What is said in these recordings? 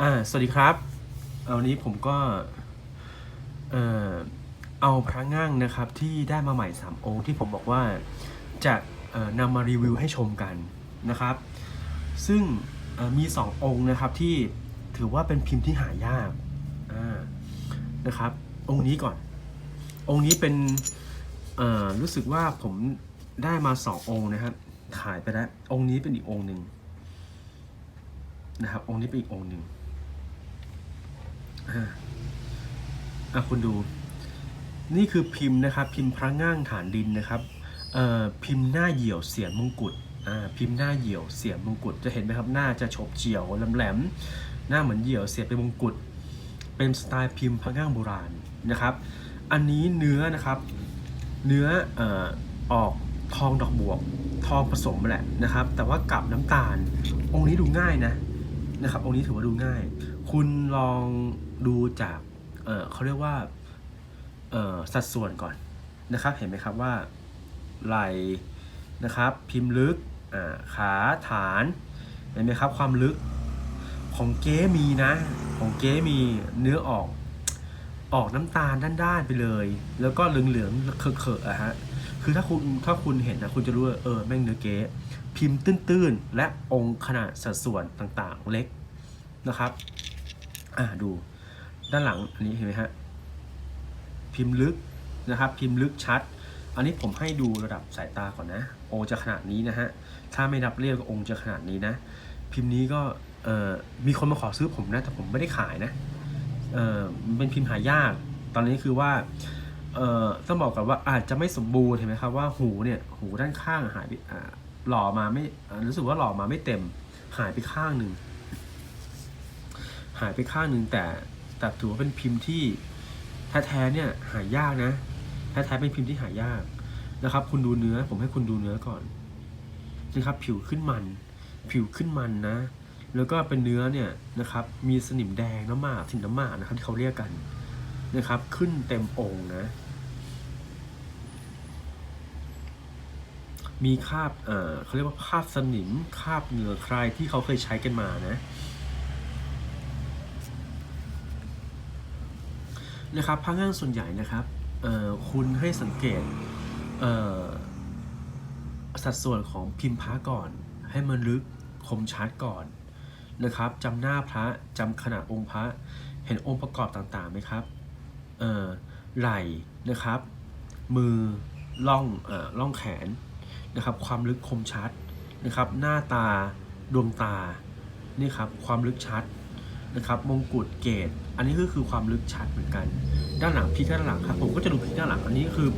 อ่า สวัสดีครับ เอาวันนี้ผมก็ เอ่อ เอาพระง่างนะครับที่ได้มาใหม่ 3 องค์ที่ผมบอกว่าจะนำมารีวิวให้ชมกันนะครับ ซึ่งเอ่อมี 2 องค์นะครับที่ถือว่าเป็นพิมพ์ที่หายากนะครับ องค์นี้ก่อน องค์นี้เป็นรู้สึกว่าผมได้มา 2 องค์นะครับขายไปแล้ว องค์นี้เป็นอีกองค์หนึ่งนะครับ องค์นี้เป็นอีกองค์หนึ่ง อ่าอะคุณดู นี่คือพิมพ์นะครับ พิมพ์พระง่างฐานดินนะครับเอ่อพิมพ์หน้าเหี่ยวเสียนมงกุฎอ่าพิมพ์หน้าเหี่ยวเสียนมงกุฎจะเห็นไหมครับหน้าจะฉบเฉียวแหลมๆหน้าเหมือนเหี่ยวเสียบเป็นมงกุฎเป็นสไตล์พิมพ์พระง่างโบราณนะครับ อันนี้เนื้อนะครับ เนื้อเอ่อออกทองดอกบวก ทองผสมแหละนะครับ แต่ว่ากับน้ำตาล องค์นี้ดูง่ายนะนะครับ องค์นี้ถือว่าดูง่าย คุณลอง ดูจากเเขาเรียกว่าสัดส่วนก่อนนะครับ เห็นไหมครับว่าไหลนะครับ พิมพ์ลึกขาฐานเห็นไหมครับ ความลึกของเก๊มีนะ ของเก๊มีเนื้อออกออกน้ำตาลด้านๆไปเลย แล้วก็เหลืองๆเคอะๆอะฮะคือถ้าคุณถ้าคุณเห็นนะคุณจะรู้ว่าเออแม่งเนื้อเก๊พิมพ์ตื้นๆ และองค์ขนาดสัดส่วนต่างๆเล็กนะครับ อ่าดู ด้านหลังอันนี้เห็นไหมฮะพิมพ์ลึกนะครับ พิมพ์ลึกชัด อันนี้ผมให้ดูระดับสายตาก่อนนะองค์จะขนาดนี้นะฮะถ้าไม่นับเรียกก็องค์จะขนาดนี้นะ พิมพ์นี้ก็เอ่อมีคนมาขอซื้อผมนะ แต่ผมไม่ได้ขายนะเอ่อเป็นพิมพ์หายาก ตอนนี้คือว่าเอ่อต้องบอกกันว่าอาจจะไม่สมบูรณ์เห็นไหมครับว่าหูเนี่ยหูด้านข้างหายไปหล่อมาไม่รู้สึกว่าหล่อมาไม่เต็มหายไปข้างหนึ่งหายไปข้างหนึ่งแต่ แต่ถือว่าเป็นพิมพ์ที่แท้ๆเนี่ยหายากนะแท้ๆเป็นพิมพ์ที่หายากนะครับ คุณดูเนื้อผมให้คุณดูเนื้อก่อนนะครับ ผิวขึ้นมัน ผิวขึ้นมันนะ แล้วก็เป็นเนื้อเนี่ยนะครับ มีสนิมแดงน้ำหมากสนิมน้ำหมากนะครับที่เขาเรียกกันนะครับ ขึ้นเต็มองค์นะ มีคราบเอ่อเขาเรียกว่าคราบสนิมคราบเหงื่อใครที่เขาเคยใช้กันมานะ นะครับพระง่างส่วนใหญ่นะครับเอ่อคุณให้สังเกตเอ่อสัดส่วนของพิมพ์พระก่อน ให้มันลึกคมชัดก่อนนะครับจำหน้าพระจำขนาดองค์พระเห็นองค์ประกอบต่างๆไหมครับเอ่อไหล่นะครับ มือล่องเอ่อล่องแขนนะครับ ความลึกคมชัดนะครับ หน้าตาดวงตานี่ครับความลึกชัดนะครับ มงกุฎเกต อันนี้ก็คือความลึกชัดเหมือนกัน ด้านหลังพีคด้านหลังครับ ผมก็จะดูพีคด้านหลัง อันนี้คือ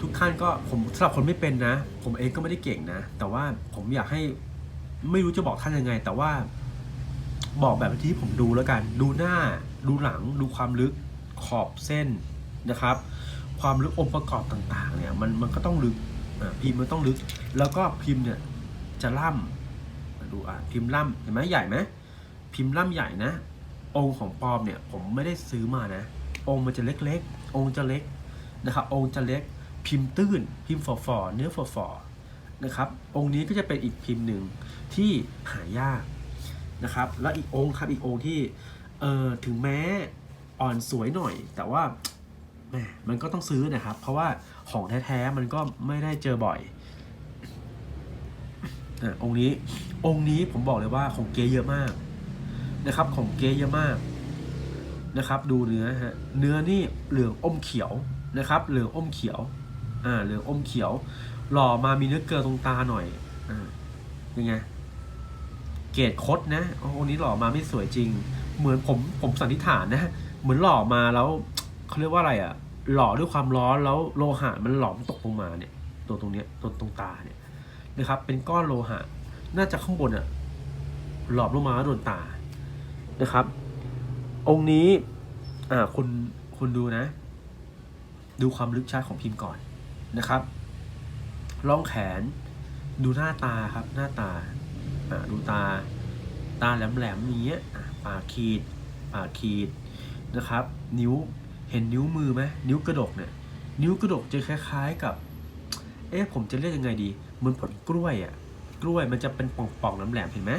ทุกท่านก็ผมสำหรับคนไม่เป็นนะ ผมเองก็ไม่ได้เก่งนะ แต่ว่าผมอยากให้ไม่รู้จะบอกท่านยังไง แต่ว่าบอกแบบที่ผมดูแล้วกัน ดูหน้า ดูหลัง ดูความลึกขอบเส้นนะครับ ความลึกองค์ประกอบต่างๆ เนี่ย มันมันก็ต้องลึกพิมพ์มันต้องลึก แล้วก็พิมพ์เนี่ยจะล่ำดูอะพิมพ์ล่ำเห็นไหมใหญ่ไหมพิมพ์ล่ำใหญ่นะ องค์ของปลอมเนี่ยผมไม่ได้ซื้อมานะ องค์มันจะเล็กๆ องค์จะเล็กนะครับ องค์จะเล็กพิมพ์ตื้น พิมพ์ฝอๆเนื้อฝอๆนะครับ องค์นี้ก็จะเป็นอีกพิมพ์หนึ่งที่หายากนะครับ แล้วอีกองค์ครับอีกองค์ที่เอ่อถึงแม้อ่อนสวยหน่อย แต่ว่าแหมมันก็ต้องซื้อนะครับ เพราะว่าของแท้ๆมันก็ไม่ได้เจอบ่อยอะองค์นี้องค์นี้ผมบอกเลยว่าของเกเยอะมาก นะครับของเกเยอะมากนะครับ ดูเนื้อฮะเนื้อนี่เหลืองอมเขียวนะครับ เหลืองอมเขียวอ่าเหลืองอมเขียว หล่อมามีเนื้อเกลือตรงตาหน่อยอ่ายังไงเกรดคดนะโอ้โหนี้หล่อมาไม่สวยจริง เหมือนผมผมสันนิษฐานนะเหมือนหล่อมาแล้วเขาเรียกว่าอะไรอะหล่อด้วยความร้อนแล้วโลหะมันหลอมตกลงมาเนี่ย ตัวตรงเนี้ยตัวตรงตาเนี่ยนะครับ เป็นก้อนโลหะ น่าจะข้างบนอะหลอมลงมาโดนตา นะครับ องค์นี้อ่าคุณคุณดูนะ ดูความลึกชัดของพิมพ์ก่อนนะครับร่องแขน ดูหน้าตาครับหน้าตาอ่าดูตา ตาแหลมๆอย่างเงี้ยอะปากขีดปากขีดนะครับ นิ้วเห็นนิ้วมือไหมนิ้วกระดกเนี่ยนิ้วกระดกจะคล้าย ๆกับ เอ๊ะผมจะเรียกยังไงดีเหมือนผลกล้วยอะ่ะกล้วยมันจะเป็นป่องๆแหลมๆเห็นไหม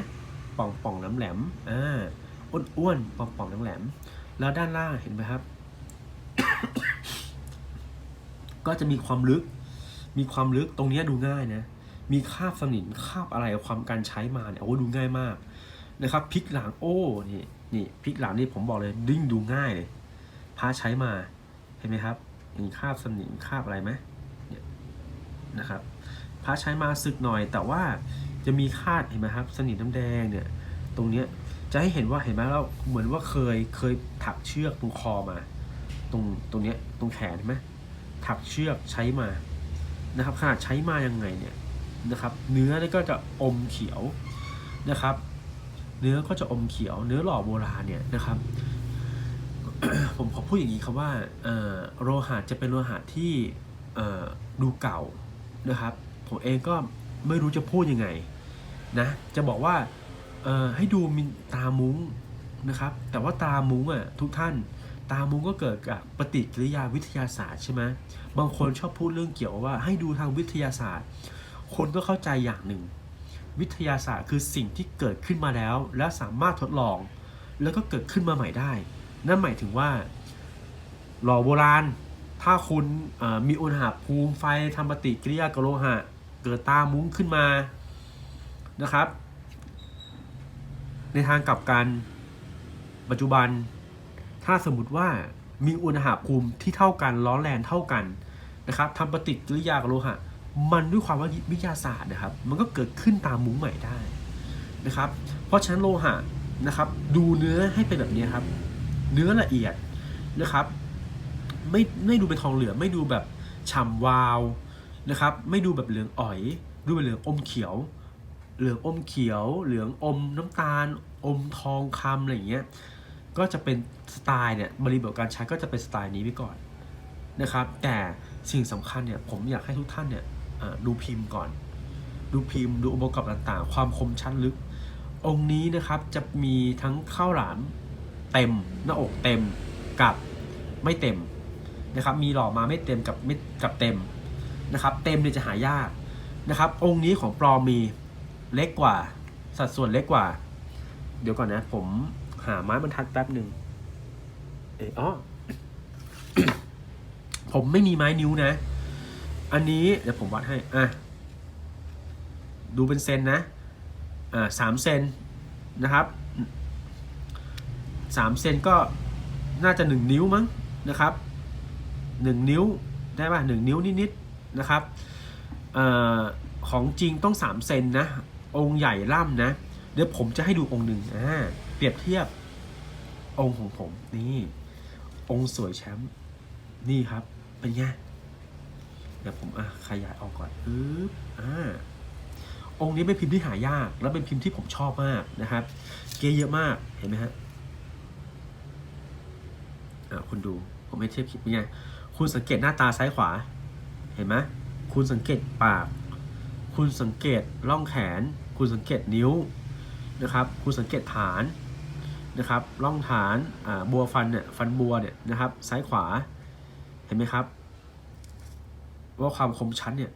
ป่องๆแหลมๆอ่า อ้วนๆปองๆแหลมๆแล้วด้านล่างเห็นไหมครับ ก็จะมีความลึก มีความลึกตรงเนี้ยดูง่ายนะ มีคาบสนิมคาบอะไรความการใช้มาเนี่ยโอ้ดูง่ายมากนะครับพลิกหลังโอ้นี่นี่พลิกหลังนี่ผมบอกเลยดิ้งดูง่ายเลยพาใช้มาเห็นไหมครับมีคาบสนิมคาบอะไรไหมเนี่ยนะครับพาใช้มาสึกหน่อยแต่ว่าจะมีคาดเห็นไหมครับ สนิมน้ำแดงเนี่ยตรงเนี้ย จะให้เห็นว่าเห็นไหมเราเหมือนว่าเคยเคยถักเชือกตรงคอมา ตรงตรงเนี้ยตรงแขนเห็นไหมถักเชือกใช้มานะครับขนาดใช้มายังไงเนี่ยนะครับ เนื้อนี่ก็จะอมเขียวนะครับ เนื้อก็จะอมเขียว เนื้อหล่อโบราณเนี่ยนะครับ ผมขอพูดอย่างนี้ครับว่าโลหะจะเป็นโลหะที่ดูเก่านะครับ ผมเองก็ไม่รู้จะพูดยังไงนะจะบอกว่า เอ่อให้ดูมีตามุ้งนะครับ แต่ว่าตามุ้งอะทุกท่าน ตามุ้งก็เกิดจากปฏิกิริยาวิทยาศาสตร์ใช่ไหมบางคนชอบพูดเรื่องเกี่ยวว่า ให้ดูทางวิทยาศาสตร์ คนก็เข้าใจอย่างหนึ่ง วิทยาศาสตร์คือสิ่งที่เกิดขึ้นมาแล้ว และสามารถทดลอง แล้วก็เกิดขึ้นมาใหม่ได้ นั่นหมายถึงว่า หล่อโบราณ ถ้าคุณมีอุณหภูมิไฟทำปฏิกิริยากับโลหะ เกิดตามุ้งขึ้นมานะครับ ในทางกลับกันปัจจุบัน ถ้าสมมติว่ามีอุณหภูมิที่เท่ากันร้อนแรงเท่ากันนะครับทำปฏิกิริยากับโลหะ มันด้วยความว่าวิทยาศาสตร์นะครับ มันก็เกิดขึ้นตามมุ้งใหม่ได้นะครับ เพราะฉะนั้นโลหะนะครับ ดูเนื้อให้เป็นแบบนี้ครับ เนื้อละเอียดนะครับ ไม่ไม่ดูเป็นทองเหลืองไม่ดูแบบฉ่ำวาวนะครับ ไม่ดูแบบเหลืองอ๋อย ดูเป็นเหลืองอมเขียว เหลืองอมเขียว เหลืองอมน้ำตาล อมทองคำอะไรอย่างเงี้ย ก็จะเป็นสไตล์เนี่ยบริบทการใช้ก็จะเป็นสไตล์นี้ไปก่อนนะครับ แต่สิ่งสำคัญเนี่ยผมอยากให้ทุกท่านเนี่ยดูพิมพ์ก่อน ดูพิมพ์ดูองค์ประกอบต่างๆ ความคมชัดลึก องค์นี้นะครับจะมีทั้งข้าวหลามเต็มหน้าอกเต็มกับไม่เต็มนะครับมีหล่อมาไม่เต็มกับไม่กับเต็มนะครับ เต็มเนี่ยจะหายากนะครับ องค์นี้ของปลอมมี เล็กกว่า สัดส่วนเล็กกว่า เดี๋ยวก่อนนะ ผมหาไม้บรรทัดแป๊บหนึ่งเอออผมไม่มีไม้นิ้วนะ อันนี้เดี๋ยวผมวัดให้ อะ ดูเป็นเซนนะ อ่าสามเซนนะครับสามเซนก็น่าจะหนึ่งนิ้วมั้งนะครับหนึ่งนิ้วได้ป่ะหนึ่งนิ้วนิดๆนะครับอของจริงต้องสามเซนนะ องค์ใหญ่ล่ำนะ เดี๋ยวผมจะให้ดูองค์หนึ่งอ่าเปรียบเทียบ องค์ของผมนี่ องค์สวยแชมป์นี่ครับ เป็นไงเดี๋ยวผมอะขยายออกก่อนปึ๊บอ่าองค์นี้เป็นพิมพ์ที่หายาก แล้วเป็นพิมพ์ที่ผมชอบมากนะครับ เกเยอะมากเห็นไหมฮะอ่าคุณดูผมให้เทียบคลิปเป็นไงคุณสังเกตหน้าตาซ้ายขวา เห็นไหมคุณสังเกตปาก คุณสังเกตร่องแขน คุณสังเกตนิ้วนะครับ คุณสังเกตฐานนะครับร่องฐานบัวฟันเนี่ยฟันบัวเนี่ยนะครับ ซ้ายขวาเห็นไหมครับ ว่าความคมชัดเนี่ย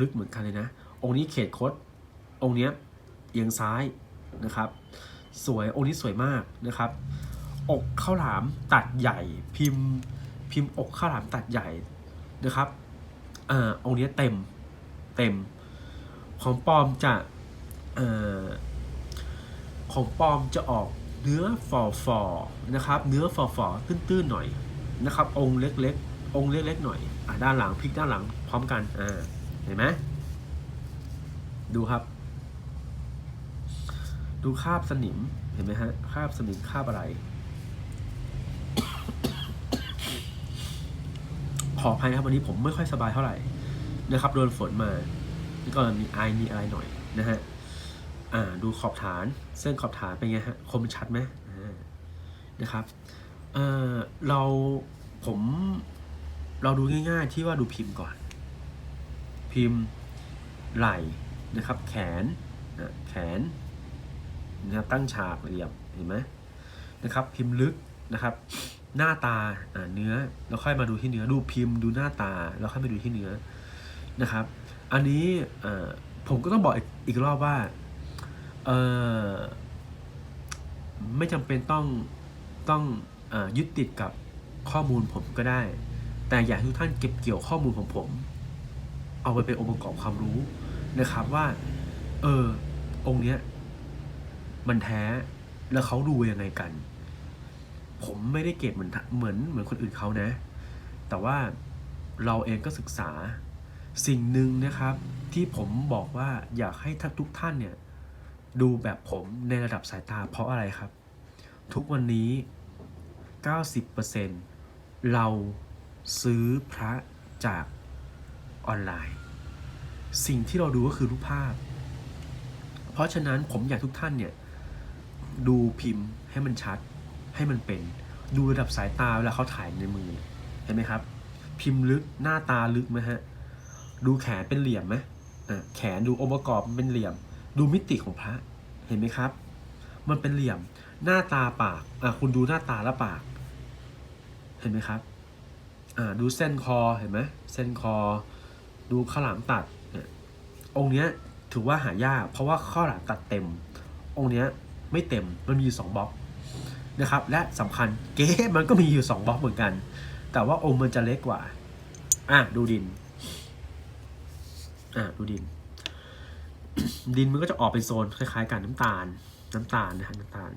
ลึกเหมือนกันเลยนะ องค์นี้เขตคดองค์เนี้ยเอียงซ้ายนะครับ สวยองค์นี้สวยมากนะครับ อกข้าวหลามตัดใหญ่ พิมพ์พิมพ์อกข้าวหลามตัดใหญ่นะครับอ่าองค์นี้เต็มเต็ม ของปลอมจะอของปลอมจะออกเนื้อฝ่อฟอนะครับ เนื้อฝ่อฟอตื้นๆหน่อยนะครับ องค์เล็กๆ องค์เล็กๆหน่อยอด้านหลังพลิกด้านหลังพร้อมกันอ่าเห็นไหมดูครับ ดูคาบสนิมเห็นไหมฮะคาบสนิมคาบอะไร ขออภัยครับวันนี้ผมไม่ค่อยสบายเท่าไหร่นะครับโดนฝนมา ก็มีไอมีอะไรหน่อยนะฮะอ่าดูขอบฐานเส้นขอบฐานเป็นไงฮะคมชัดไหมนะครับเออเราผมเราดูง่าย ๆ ที่ว่าดูพิมพ์ก่อน พิมพ์ไหล่นะครับ แขนนะแขนนะครับตั้งฉากเหลี่ยมเห็นไหมนะครับ พิมพ์ลึกนะครับ หน้าตาเนื้อแล้วค่อยมาดูที่เนื้อดูพิมพ์ดูหน้าตาแล้วค่อยไปดูที่เนื้อนะครับ อันนี้เอ่อผมก็ต้องบอกอีกอีกรอบว่าเออไม่จำเป็นต้องต้องออยึดติดกับข้อมูลผมก็ได้ แต่อยากให้ทุกท่านเก็บเกี่ยวข้อมูลของผม เอาไปเป็นองค์ประกอบความรู้นะครับว่า เออองค์เนี้ยมันแท้แล้วเขาดูยังไงกัน ผมไม่ได้เก็บเหมือนเหมือนเหมือนคนอื่นเขานะ แต่ว่าเราเองก็ศึกษา สิ่งหนึ่งนะครับที่ผมบอกว่าอยากให้ทุกท่านเนี่ยดูแบบผมในระดับสายตาเพราะอะไรครับ ทุกวันนี้ 90%เราซื้อพระจากออนไลน์ สิ่งที่เราดูก็คือรูปภาพ เพราะฉะนั้นผมอยากทุกท่านเนี่ยดูพิมพ์ให้มันชัดให้มันเป็น ดูระดับสายตาเวลาเขาถ่ายในมือเห็นไหมครับ พิมพ์ลึกหน้าตาลึกไหมฮะ ดูแขนเป็นเหลี่ยมไหมแขนดูองค์ประกอบมันเป็นเหลี่ยม ดูมิติของพระเห็นไหมครับ มันเป็นเหลี่ยมหน้าตาปากอะคุณดูหน้าตาและปาก เห็นไหมครับอ่าดูเส้นคอเห็นไหมเส้นคอ ดูข้าวหลามตัดเนี่ยองค์เนี้ยถือว่าหายากเพราะว่าข้าวหลามตัดเต็ม องค์เนี้ยไม่เต็มมันมีอยู่สองบล็อกนะครับ และสำคัญเก๊มันก็มีอยู่สองบล็อกเหมือนกัน แต่ว่าองค์มันจะเล็กกว่าอะดูดิน อะดูดิน ดินมันก็จะออกเป็นโซนคล้ายๆกันน้ำตาล น้ำตาลนะฮะน้ำตาล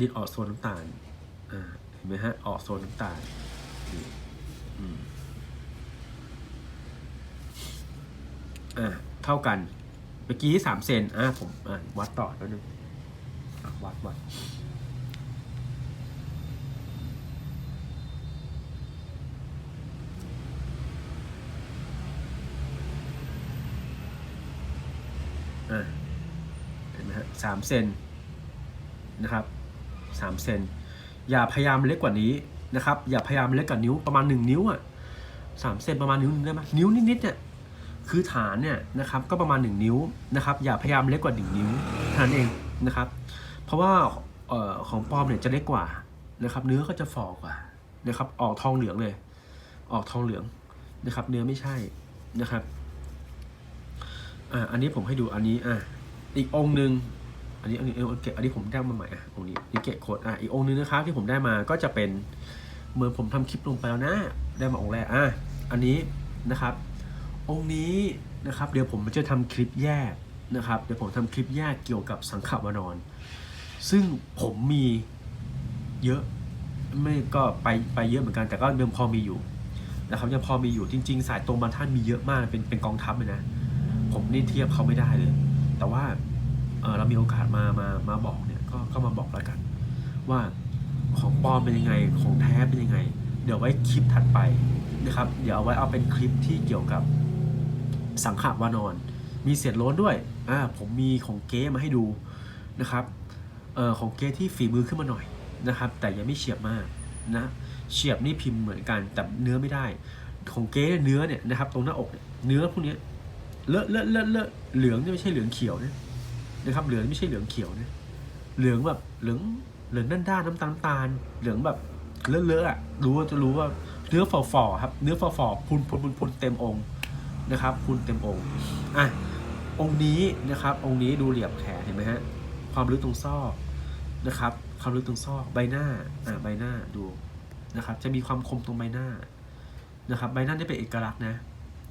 ดินออกโซนน้ำตาลอ่าเห็นไหมฮะออกโซนน้ำตาลอืมอ่าเท่ากันเมื่อกี้สามเซนอ่าผมอ่าวัดต่อแล้วนึงอะวัดวัด สามเซนนะครับสามเซนอย่าพยายามเล็กกว่านี้นะครับ อย่าพยายามเล็กกว่านิ้วประมาณหนึ่งนิ้วอะสามเซนประมาณนิ้วนึงได้ไหมนิ้วนิดๆเนี่ยคือฐานเนี่ยนะครับก็ประมาณหนึ่งนิ้วนะครับอย่าพยายามเล็กกว่า 1 นิ้วฐานเองนะครับ เพราะว่าออของปลอมเนี่ยจะเล็กกว่านะครับ เนื้อก็จะฝ่อกว่านะครับออกทองเหลืองเลย ออกทองเหลืองนะครับ เนื้อไม่ใช่นะครับอ่าอันนี้ผมให้ดูอันนี้อ่าอีกองหนึ่ง อันนี้อันนี้เออเกะอันนี้ผมได้มาใหม่อะองค์นี้นี่เกะโคดอะอีกองค์หนึงนะครับที่ผมได้มาก็จะเป็นเหมือนผมทำคลิปลงไปแล้วนะ ได้มาองค์แรกอะอันนี้นะครับ องค์นี้นะครับเดี๋ยวผมจะทำคลิปแยกนะครับเดี๋ยวผมทำคลิปแยกเกี่ยวกับสังขวานอน ซึ่งผมมีเยอะไม่ก็ไปไปเยอะเหมือนกันแต่ก็ยังพอมีอยู่นะครับยังพอมีอยู่จริง ๆ สายตรงบางท่านมีเยอะมากเป็นเป็นกองทัพเลยนะ ผมนี่เทียบเขาไม่ได้เลย แต่ว่า เออเรามีโอกาสมามามาบอกเนี่ยก็ก็มาบอกแล้วกัน ว่าของปลอมเป็นยังไงของแท้เป็นยังไง เดี๋ยวไว้คลิปถัดไปนะครับ เดี๋ยวเอาไว้เอาเป็นคลิปที่เกี่ยวกับสังขวานอน มีเสียดโล้นด้วยอ่าผมมีของเก๊มาให้ดูนะครับเอ่อของเก๊ที่ฝีมือขึ้นมาหน่อยนะครับ แต่ยังไม่เฉียบมากนะเฉียบนี่พิมพ์เหมือนกันแต่เนื้อไม่ได้ ของเก๊เนื้อเนี่ยนะครับ ตรงหน้าอกเนื้อพวกนี้เลอะเลอะเลอะเลอะเหลืองนี่ไม่ใช่เหลืองเขียวนะ นะครับ เหลืองไม่ใช่เหลืองเขียวนะเหลืองแบบเหลืองเหลืองด้านด้านๆน้ำตาลน้ำตาล เหลืองแบบเลอะเลอะอะรู้ว่าจะรู้ว่าเนื้อฝ่อฝ่อๆครับ เนื้อฝ่อฝ่อๆพุนพุนพุนพุนเต็มองค์นะครับพุนเต็มองค์อะองค์นี้นะครับ องค์นี้ดูเหลี่ยมแขนเห็นไหมฮะความลึกตรงซอกนะครับ ความลึกตรงซอกใบหน้าอ่าใบหน้าดูนะครับ จะมีความคมตรงใบหน้านะครับ ใบหน้านี่เป็นเอกลักษณ์นะ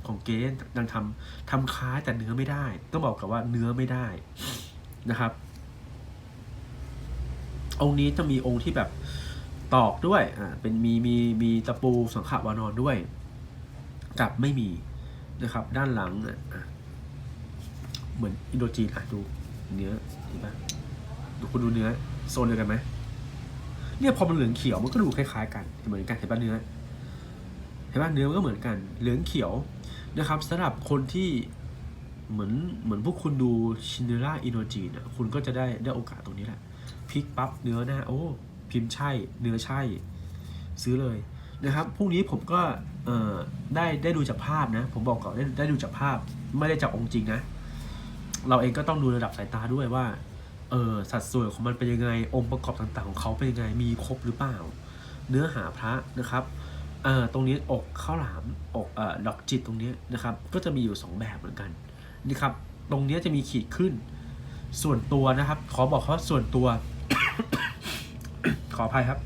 ของเก๊ดังทำทำคล้ายแต่เนื้อไม่ได้ ต้องบอกกับว่าเนื้อไม่ได้ นะครับ องค์นี้จะมีองค์ที่แบบตอกด้วยอ่าเป็นมีมีมีตะปูสังขวานอนด้วย กับไม่มีนะครับ ด้านหลังอะเหมือนอินโดจีนอะดูเนื้อเห็นปะดูคุณดูเนื้อโซนเดียวกันไหมเนี่ยพอมันเหลืองเขียวมันก็ดูคล้ายๆกันเหมือนกันเห็นปะเนื้อเห็นปะเนื้อมันก็เหมือนกัน เหลืองเขียวนะครับสำหรับคนที่ เหมือนเหมือนพวกคุณดูชินเนล่าอินโนจีนอะคุณก็จะได้ได้โอกาสตรงนี้แหละพลิกปั๊บเนื้อหน้าโอ้พิมพ์ใช่เนื้อใช่ ซื้อเลยนะครับพรุ่งนี้ผมก็เอ่อได้ได้ดูจากภาพนะ ผมบอกก่อนได้ได้ดูจากภาพไม่ได้จากองค์จริงนะ เราเองก็ต้องดูระดับสายตาด้วยว่าเออสัดส่วนของมันเป็นยังไง องค์ประกอบต่างๆ ของเขาเป็นยังไงมีครบหรือเปล่า เนื้อหาพระนะครับเอ่อตรงนี้อกข้าวหลามอกเอ่อดอกจิตตรงนี้นะครับ ก็จะมีอยู่ 2 แบบเหมือนกัน นี่ครับ ตรงนี้จะมีขีดขึ้น ส่วนตัวนะครับ ขอบอกเขาส่วนตัว ขออภัยครับ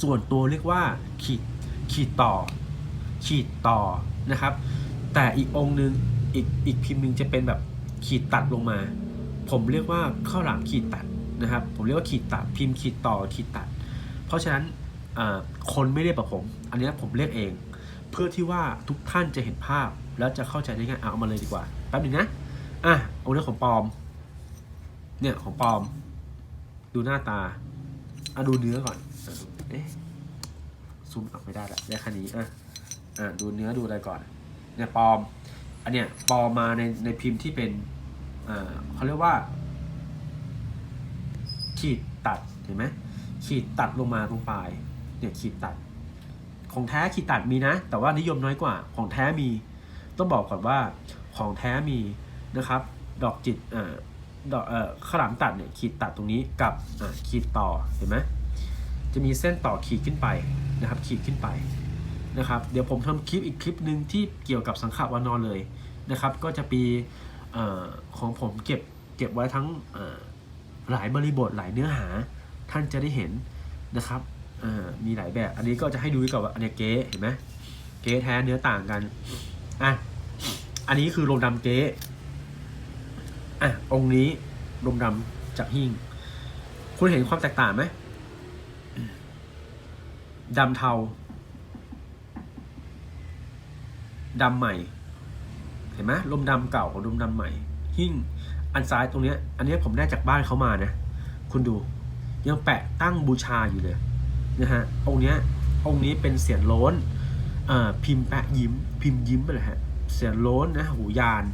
ส่วนตัวเรียกว่า ขีดขีดต่อ ขีดต่อนะครับ แต่อีกองค์หนึ่งอีกอีกพิมพ์หนึ่งจะเป็นแบบขีดตัดลงมา ผมเรียกว่าข้าวหลามขีดตัดนะครับ ผมเรียกว่าขีดตัดพิมพ์ขีดต่อขีดตัด เพราะฉะนั้นคนไม่เรียกแบบผม อันนี้ผมเรียกเอง เพื่อที่ว่าทุกท่านจะเห็นภาพแล้วจะเข้าใจได้ง่ายเอามาเลยดีกว่า แป๊บนึงนะ อะเอาเรื่องของปลอม เนี่ยของปลอม ดูหน้าตา อะดูเนื้อก่อนเอ๊ะซูมออกไม่ได้ละได้แค่นี้ อะ อะดูเนื้อดูอะไรก่อน เนี่ยปลอม อันเนี้ยปลอมมาในในพิมพ์ที่เป็น อ่าเขาเรียกว่า ขีดตัดเห็นไหมขีดตัดลงมาตรงปลาย เนี่ยขีดตัด ของแท้ขีดตัดมีนะ แต่ว่านิยมน้อยกว่า ของแท้มี ต้องบอกก่อนว่า ของแท้มีนะครับ ดอกจิตอ่าดอกเอ่อขลามตัดเนี่ยขีดตัดตรงนี้กับอ่าขีดต่อเห็นไหมจะมีเส้นต่อขีดขึ้นไปนะครับ ขีดขึ้นไปนะครับ เดี๋ยวผมทำคลิปอีกคลิปหนึ่งที่เกี่ยวกับสังขวานอนเลยนะครับ ก็จะปีเอ่อของผมเก็บเก็บไว้ทั้งเอ่อหลายบริบทหลายเนื้อหา ท่านจะได้เห็นนะครับเอ่อมีหลายแบบ อันนี้ก็จะให้ดูก่อนว่าอันนี้เก๊เห็นไหมเก๊แท้เนื้อต่างกันอะ อันนี้คือลมดำเก๊อะองค์นี้ลมดำจากหิ่ง คุณเห็นความแตกต่างไหมดำเทาดำใหม่ เห็นไหมลมดำเก่ากับลมดำใหม่ หิ่งอันซ้ายตรงเนี้ย อันนี้ผมได้จากบ้านเขามานะ คุณดูยังแปะตั้งบูชาอยู่เลยนะฮะองค์เนี้ยองค์นี้เป็นเสียนโล้นอ่าพิมพ์แปะยิ้ม พิมพ์ยิ้มไปเลยฮะ เสียนโล้นนะหูยาน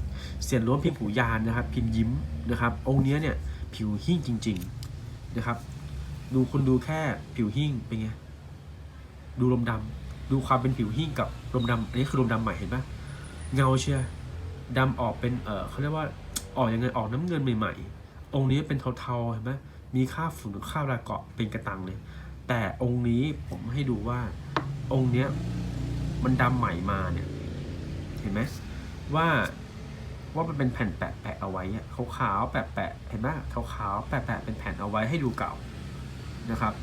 เสียนโล้นพิมพ์หูยานนะครับ พิมพ์ยิ้มนะครับ องค์เนี้ยเนี่ยผิวหิ้งจริง ๆนะครับ ดูคุณดูแค่ผิวหิ้งเป็นไงดูลมดำดูความเป็นผิวหิ้งกับลมดำอันนี้คือลมดำใหม่เห็นปะเงาเชียร์ดำออกเป็นเออเขาเรียกว่าออกยังไงออกน้ำเงินใหม่ๆ องค์นี้เป็นเทาๆเห็นไหมมีค่าฝุ่นค่าราเกาะเป็นกระตังเลย แต่องค์นี้ผมให้ดูว่าองค์เนี้ยมันดำใหม่มาเนี่ย เห็นไหมว่าว่ามันเป็นแผ่นแปะแปะเอาไว้อะขาวๆแปะแปะเห็นไหมขาวๆแปะแปะเป็นแผ่นเอาไว้ให้ดูเก่านะครับ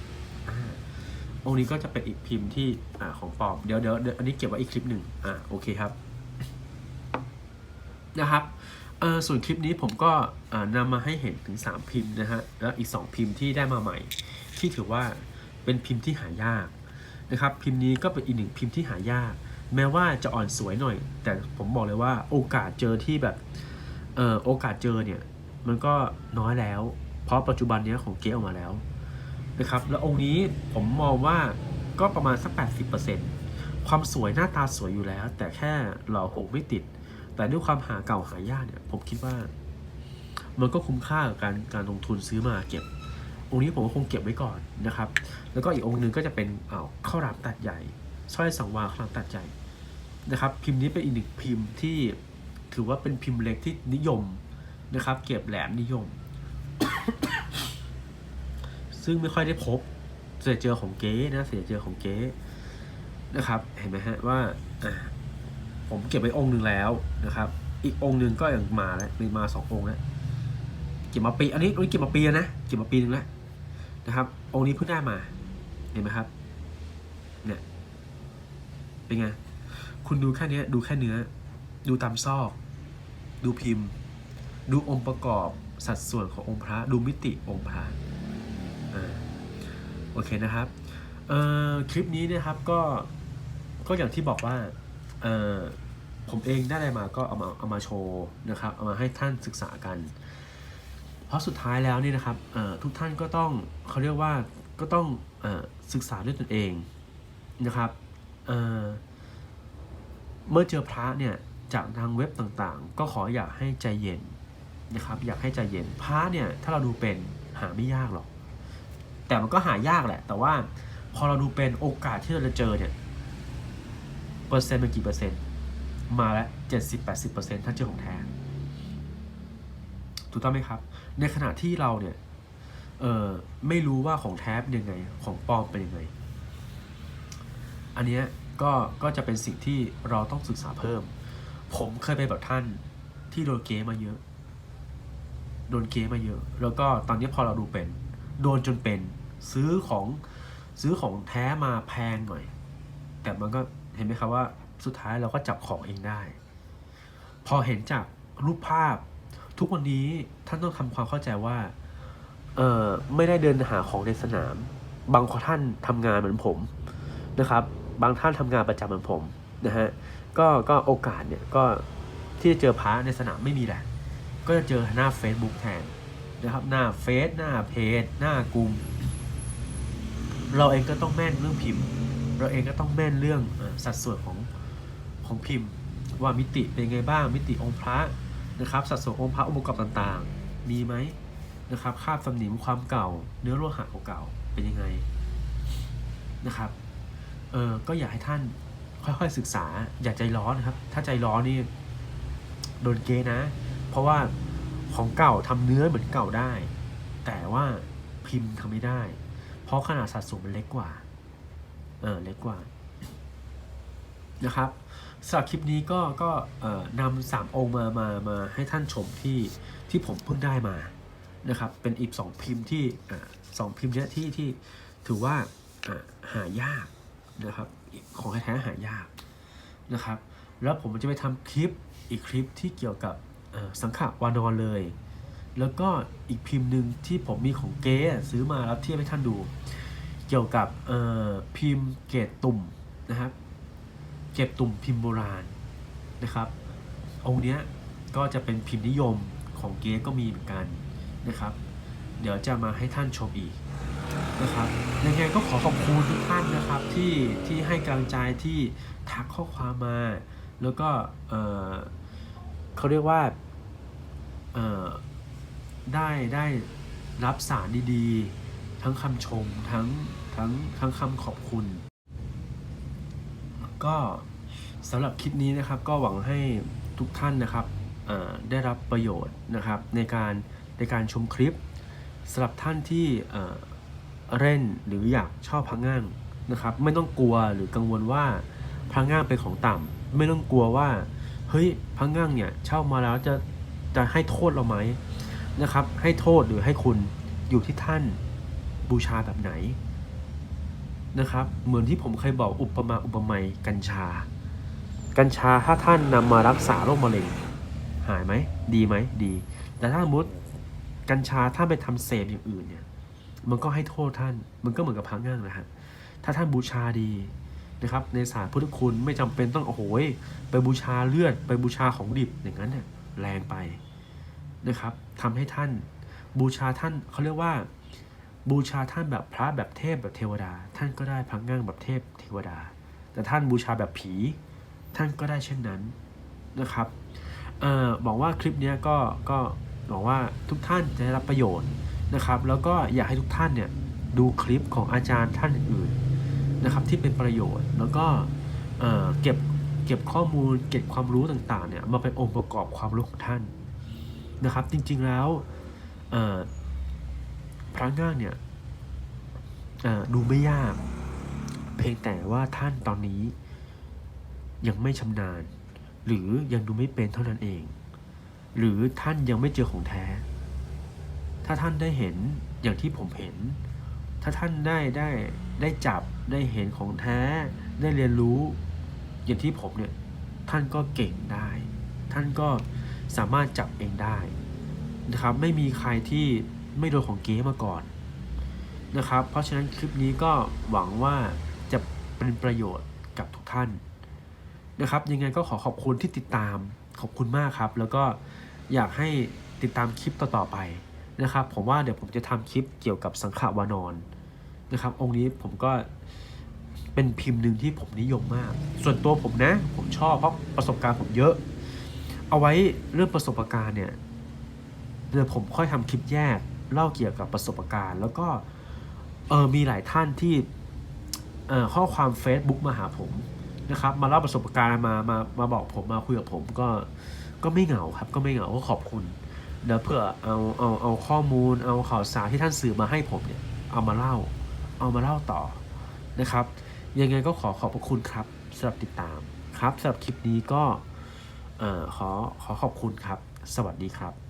องค์นี้ก็จะเป็นอีกพิมพ์ที่อของปลอมเดี๋ยวเดี๋ยวอันนี้เก็บไว้อีกคลิปหนึ่งอ่าโอเคครับนะครับเออส่วนคลิปนี้ผมก็อ่านำมาให้เห็นถึง 3 พิมพ์นะฮะแล้วอีก 2 พิมพ์ที่ได้มาใหม่ ที่ถือว่าเป็นพิมพ์ที่หายากนะครับ พิมพ์นี้ก็เป็นอีกหนึ่งพิมพ์ที่หายาก แม้ว่าจะอ่อนสวยหน่อย แต่ผมบอกเลยว่าโอกาสเจอที่แบบเออโอกาสเจอเนี่ย มันก็น้อยแล้ว เพราะปัจจุบันเนี้ยของเก๊ออกมาแล้วนะครับ แล้วองค์นี้ผมมองว่าก็ประมาณสัก 80%ความสวยหน้าตาสวยอยู่แล้ว แต่แค่หล่อหงไม่ติด แต่ด้วยความหาเก่าหายากเนี่ย ผมคิดว่า มันก็คุ้มค่ากับการการลงทุนซื้อมาเก็บ องค์นี้ผมก็คงเก็บไว้ก่อนนะครับ แล้วก็อีกองค์หนึ่งก็จะเป็นเอาข้าวหลามตัดใหญ่ สร้อยสังวาข้าวหลามตัดใหญ่นะครับ พิมพ์นี้เป็นอีกหนึ่งพิมพ์ที่ถือว่าเป็นพิมพ์เล็กที่นิยมนะครับ เก็บแหลมนิยม ซึ่งไม่ค่อยได้พบจะเจอของเก๊นะเสียเจอของเก๊นะครับ เห็นไหมฮะว่าผมเก็บไว้องค์หนึ่งแล้วนะครับ อีกองค์หนึ่งก็ยังมาแล้วมีมาสององค์แล้วเก็บมาปี อันนี้อันนี้เก็บมาปีแล้วนะเก็บมาปีหนึ่งแล้วนะครับ องค์นี้เพิ่งได้มาเห็นไหมครับ เป็นไง คุณดูแค่นี้ดูแค่เนื้อ ดูตามซอก ดูพิมพ์ ดูองค์ประกอบสัดส่วนขององค์พระ ดูมิติองค์พระโอเคนะครับคลิปนี้นะครับก็ก็อย่างที่บอกว่าผมเองได้อะไรมาก็เอามาเอามาโชว์นะครับ เอามาให้ท่านศึกษากัน เพราะสุดท้ายแล้วนี่นะครับทุกท่านก็ต้องเขาเรียกว่าก็ต้องอศึกษาด้วยตนเองนะครับ เมื่อเจอพระเนี่ยจากทางเว็บต่างๆ ก็ขออยากให้ใจเย็นนะครับอยากให้ใจเย็นพระเนี่ยถ้าเราดูเป็นหาไม่ยากหรอก แต่มันก็หายากแหละ แต่ว่าพอเราดูเป็นโอกาสที่เราจะเจอเนี่ยเปอร์เซ็นต์เป็นกี่เปอร์เซ็นต์ มาแล้วเจ็ดสิบแปดสิบเปอร์เซ็นต์ถ้าเจอของแท้ถูกต้องไหมครับ ในขณะที่เราเนี่ยเออไม่รู้ว่าของแท้เป็นยังไงของปลอมเป็นยังไง อันเนี้ยก็ก็จะเป็นสิ่งที่เราต้องศึกษาเพิ่ม ผมเคยไปแบบท่านที่โดนเกมมาเยอะ โดนเกมาเยอะ แล้วก็ตอนนี้พอเราดูเป็น โดนจนเป็นซื้อของซื้อของแท้มาแพงหน่อย แต่มันก็เห็นไหมครับว่าสุดท้ายเราก็จับของเองได้ พอเห็นจากรูปภาพ ทุกวันนี้ท่านต้องทำความเข้าใจว่าเออไม่ได้เดินหาของในสนาม บางท่านทำงานเหมือนผมนะครับ บางท่านทำงานประจำเหมือนผมนะฮะก็ก็โอกาสเนี่ยก็ที่จะเจอพระในสนามไม่มีแหละ ก็จะเจอหน้า Facebook แทนนะครับหน้าเฟซหน้าเพจหน้ากลุ่มเราเองก็ต้องแม่นเรื่องพิมพ์ เราเองก็ต้องแม่นเรื่องสัดส่วนของของพิมพ์ ว่ามิติเป็นไงบ้างมิติองค์พระนะครับสัดส่วนองค์พระองค์ประกอบต่างๆ มีไหมนะครับคาบสนิมความเก่า เนื้อโลหะเก่าๆเป็นยังไงนะครับ เออก็อยากให้ท่านค่อยๆศึกษา อย่าใจร้อนนะครับ ถ้าใจร้อนนี่โดนเกนะ เพราะว่าของเก่าทำเนื้อเหมือนเก่าได้ แต่ว่าพิมพ์ทำไม่ได้ เพราะขนาดสัดส่วนมันเล็กกว่า เออเล็กกว่านะครับสำหรับคลิปนี้ก็ก็เอ่อนำสามองค์มามามาให้ท่านชมที่ที่ผมเพิ่งได้มานะครับ เป็นอีกสองพิมพ์ที่อ่าสองพิมพ์เนี้ยที่ที่ถือว่าอ่าหายาก นะครับของแท้หายากนะครับ แล้วผมจะไปทำคลิปอีกคลิปที่เกี่ยวกับสังขวานอนเลย แล้วก็อีกพิมพ์หนึ่งที่ผมมีของเก๊ซื้อมาแล้วเทียบให้ท่านดู เกี่ยวกับพิมพ์เกตตุ่มนะครับ เก็บตุ่มพิมพ์โบราณนะครับองค์เนี้ยก็จะเป็นพิมพ์นิยมของเก๊ก็มีเหมือนกันนะครับ เดี๋ยวจะมาให้ท่านชมอีก นะครับยังไงก็ขอขอบคุณทุกท่านนะครับที่ที่ให้กำลังใจที่ทักข้อความมา แล้วก็เออเขาเรียกว่าเออได้ได้รับสารดีๆ ทั้งคำชมทั้งทั้งทั้งคำขอบคุณ ก็สำหรับคลิปนี้นะครับก็หวังให้ทุกท่านนะครับได้รับประโยชน์นะครับในการในการชมคลิปสำหรับท่านที่ เล่นหรืออยากชอบพังง่างนะครับ ไม่ต้องกลัวหรือกังวลว่าพังง่างเป็นของต่ำไม่ต้องกลัวว่าเฮ้ยพังง่างเนี่ยเช่ามาแล้วจะจะให้โทษเราไหมนะครับ ให้โทษหรือให้คุณอยู่ที่ท่านบูชาแบบไหนนะครับ เหมือนที่ผมเคยบอกอุปมาอุปไมยกัญชา กัญชาถ้าท่านนำมารักษาโรคมะเร็ง หายไหมดีไหมดี แต่ถ้าสมมติกัญชาถ้าไปทำเสพอย่างอื่นเนี่ย มันก็ให้โทษท่าน มันก็เหมือนกับพังง่างนะฮะถ้าท่านบูชาดีนะครับ ในศาสตร์พุทธคุณไม่จำเป็นต้องโอ้โหยไปบูชาเลือด ไปบูชาของดิบอย่างนั้นเนี่ยแรงไปนะครับทำให้ท่านบูชาท่านเขาเรียกว่า บูชาท่านแบบพระแบบเทพแบบเทวดา ท่านก็ได้พังง่างแบบเทพเทวดา แต่ท่านบูชาแบบผี ท่านก็ได้เช่นนั้นนะครับเอ่อบอกว่าคลิปนี้ก็ก็บอกว่าทุกท่านจะได้รับประโยชน์ นะครับ แล้วก็อยากให้ทุกท่านเนี่ยดูคลิปของอาจารย์ท่านอื่นนะครับที่เป็นประโยชน์แล้วก็เก็บเก็บข้อมูลเก็บความรู้ต่างๆเนี่ยมาเป็นองค์ประกอบความรู้ของท่านนะครับ จริงๆแล้วพระง่างเนี่ยดูไม่ยาก เพียงแต่ว่าท่านตอนนี้ยังไม่ชำนาญ หรือยังดูไม่เป็นเท่านั้นเอง หรือท่านยังไม่เจอของแท้ ถ้าท่านได้เห็นอย่างที่ผมเห็น ถ้าท่านได้ได้ได้จับได้เห็นของแท้ ได้เรียนรู้ อย่างที่ผมเนี่ย ท่านก็เก่งได้ ท่านก็สามารถจับเองได้นะครับ ไม่มีใครที่ไม่โดนของเก๊มาก่อนนะครับ เพราะฉะนั้นคลิปนี้ก็หวังว่าจะเป็นประโยชน์กับทุกท่านนะครับ ยังไงก็ขอขอบคุณที่ติดตามขอบคุณมากครับ แล้วก็อยากให้ติดตามคลิปต่อๆไป นะครับ ผมว่าเดี๋ยวผมจะทำคลิปเกี่ยวกับสังขวานอนนะครับ องค์นี้ผมก็เป็นพิมพ์หนึ่งที่ผมนิยมมาก ส่วนตัวผมนะ ผมชอบเพราะประสบการณ์ผมเยอะ เอาไว้เรื่องประสบการณ์เนี่ยเดี๋ยวผมค่อยทำคลิปแยกเล่าเกี่ยวกับประสบการณ์ แล้วก็เออมีหลายท่านที่เอ่อข้อความ Facebook มาหาผมนะครับ มาเล่าประสบการณ์มามามาบอกผมมาคุยกับผมก็ก็ไม่เหงาครับก็ไม่เหงาก็ขอบคุณ เดี๋ยวเพื่อเอาเอาเอาข้อมูลเอาข่าวสารที่ท่านสื่อมาให้ผมเนี่ยเอามาเล่า เอามาเล่าต่อนะครับ ยังไงก็ขอขอบพระคุณครับสำหรับติดตามครับสำหรับคลิปนี้ก็ขอขอขอบคุณครับ สวัสดีครับ